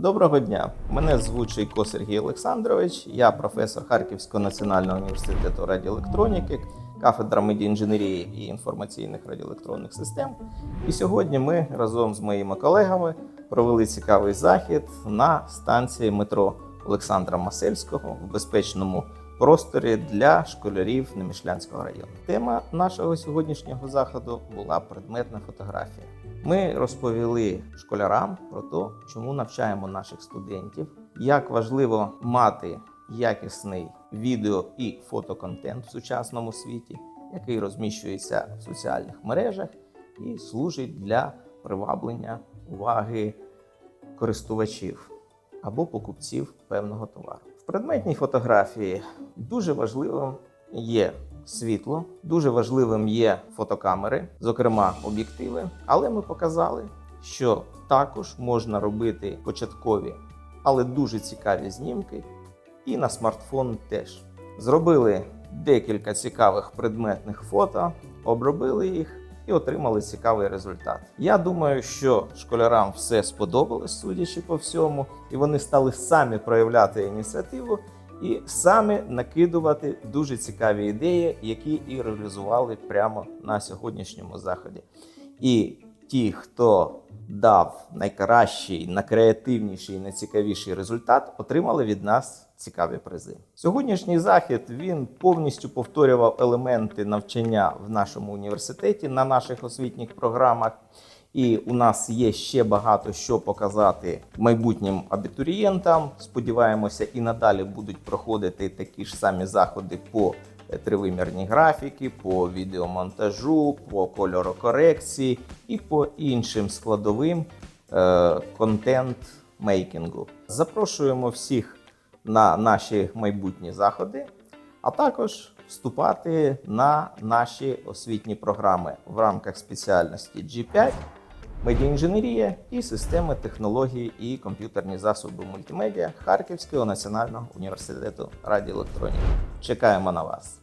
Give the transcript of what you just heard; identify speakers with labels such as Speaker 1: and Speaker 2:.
Speaker 1: Доброго дня! Мене звуть Шийко Сергій Олександрович. Я професор Харківського національного університету радіоелектроніки, кафедра медіаінженерії і інформаційних радіоелектронних систем. І сьогодні ми разом з моїми колегами провели цікавий захід на станції метро Олександра Масельського в безпечному просторі для школярів Немішлянського району. Тема нашого сьогоднішнього заходу була предметна фотографія. Ми розповіли школярам про те, чому навчаємо наших студентів, як важливо мати якісний відео і фотоконтент в сучасному світі, який розміщується в соціальних мережах і служить для приваблення уваги користувачів або покупців певного товару. Предметній фотографії дуже важливим є світло, дуже важливим є фотокамери, зокрема об'єктиви. Але ми показали, що також можна робити початкові, але дуже цікаві знімки, і на смартфон теж. Зробили декілька цікавих предметних фото, обробили їх і отримали цікавий результат. Я думаю, що школярам все сподобалось, судячи по всьому, і вони стали самі проявляти ініціативу і самі накидувати дуже цікаві ідеї, які і реалізували прямо на сьогоднішньому заході. І ті, хто дав найкращий, найкреативніший, найцікавіший результат, отримали від нас цікаві призи. Сьогоднішній захід він повністю повторював елементи навчання в нашому університеті на наших освітніх програмах. І у нас є ще багато що показати майбутнім абітурієнтам. Сподіваємося, і надалі будуть проходити такі ж самі заходи по тривимірній графіки, по відеомонтажу, по кольорокорекції і по іншим складовим е, контент-мейкінгу. Запрошуємо всіх на наші майбутні заходи, а також вступати на наші освітні програми в рамках спеціальності G5, медіаінженерія і системи технології і комп'ютерні засоби мультимедіа Харківського національного університету радіоелектроніки. Чекаємо на вас!